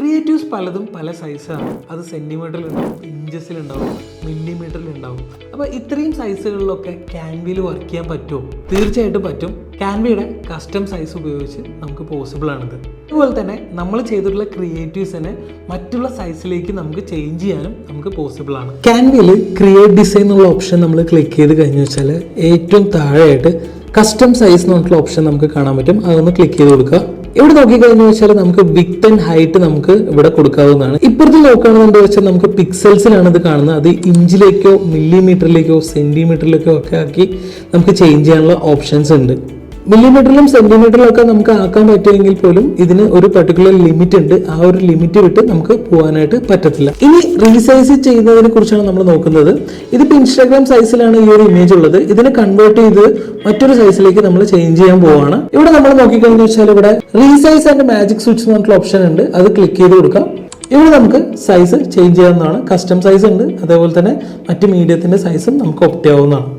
Creatives പലതും പല സൈസാണ് അത് സെന്റിമീറ്ററിലുണ്ടാവും ഇഞ്ചസിലുണ്ടാവും മില്ലിമീറ്ററിലുണ്ടാവും അപ്പോൾ ഇത്രയും സൈസുകളിലൊക്കെ ക്യാൻവിയിൽ വർക്ക് ചെയ്യാൻ പറ്റുമോ? തീർച്ചയായിട്ടും പറ്റും. ക്യാൻവയുടെ കസ്റ്റം സൈസ് ഉപയോഗിച്ച് നമുക്ക് പോസിബിൾ ആണിത്. അതുപോലെ തന്നെ നമ്മൾ ചെയ്തിട്ടുള്ള ക്രിയേറ്റീവ്സിനെ മറ്റുള്ള സൈസിലേക്ക് നമുക്ക് ചേഞ്ച് ചെയ്യാനും നമുക്ക് പോസിബിൾ ആണ്. ക്യാൻവയിൽ ക്രിയേറ്റ് ഡിസൈൻ എന്നുള്ള ഓപ്ഷൻ നമ്മൾ ക്ലിക്ക് ചെയ്ത് കഴിഞ്ഞു വെച്ചാൽ ഏറ്റവും താഴെയായിട്ട് കസ്റ്റം സൈസ് എന്ന് പറഞ്ഞിട്ടുള്ള ഓപ്ഷൻ നമുക്ക് കാണാൻ പറ്റും. അതൊന്ന് ക്ലിക്ക് ചെയ്ത് കൊടുക്കുക. ഇവിടെ നോക്കിക്കഴിഞ്ഞു വെച്ചാൽ നമുക്ക് വിക്ത് ആൻഡ് ഹൈറ്റ് നമുക്ക് ഇവിടെ കൊടുക്കാവുന്നതാണ്. ഇപ്പോഴത്തെ നോക്കുകയാണെന്നുണ്ടെങ്കിൽ വെച്ചാൽ നമുക്ക് പിക്സൽസിലാണ് ഇത് കാണുന്നത്. അത് ഇഞ്ചിലേക്കോ മില്ലിമീറ്ററിലേക്കോ സെന്റിമീറ്ററിലേക്കോ ഒക്കെ ആക്കി നമുക്ക് ചേഞ്ച് ചെയ്യാനുള്ള ഓപ്ഷൻസ് ഉണ്ട്. മില്ലിമീറ്ററിലും സെന്റിമീറ്ററിലും ഒക്കെ നമുക്ക് ആക്കാൻ പറ്റുമെങ്കിൽ പോലും ഇതിന് ഒരു പർട്ടിക്കുലർ ലിമിറ്റ് ഉണ്ട്. ആ ഒരു ലിമിറ്റ് വിട്ട് നമുക്ക് പോകാനായിട്ട് പറ്റത്തില്ല. ഇനി റീസൈസ് ചെയ്യുന്നതിനെ കുറിച്ചാണ് നമ്മൾ നോക്കുന്നത്. ഇതിപ്പോൾ ഇൻസ്റ്റാഗ്രാം സൈസിലാണ് ഈ ഒരു ഇമേജ് ഉള്ളത്. ഇതിനെ കൺവേർട്ട് ചെയ്ത് മറ്റൊരു സൈസിലേക്ക് നമ്മൾ ചേഞ്ച് ചെയ്യാൻ പോവാണ്. ഇവിടെ നമ്മൾ നോക്കിക്കഴിഞ്ഞു വെച്ചാൽ ഇവിടെ റീസൈസ് ആൻഡ് മാജിക് സ്വിച്ച് എന്ന് പറഞ്ഞിട്ടുള്ള ഓപ്ഷൻ ഉണ്ട്. അത് ക്ലിക്ക് ചെയ്ത് കൊടുക്കാം. ഇവിടെ നമുക്ക് സൈസ് ചേഞ്ച് ചെയ്യാവുന്നതാണ്. കസ്റ്റം സൈസ് ഉണ്ട്. അതേപോലെ തന്നെ മറ്റ് മീഡിയത്തിന്റെ സൈസും നമുക്ക് ഒപ്റ്റ് ആവുന്നതാണ്.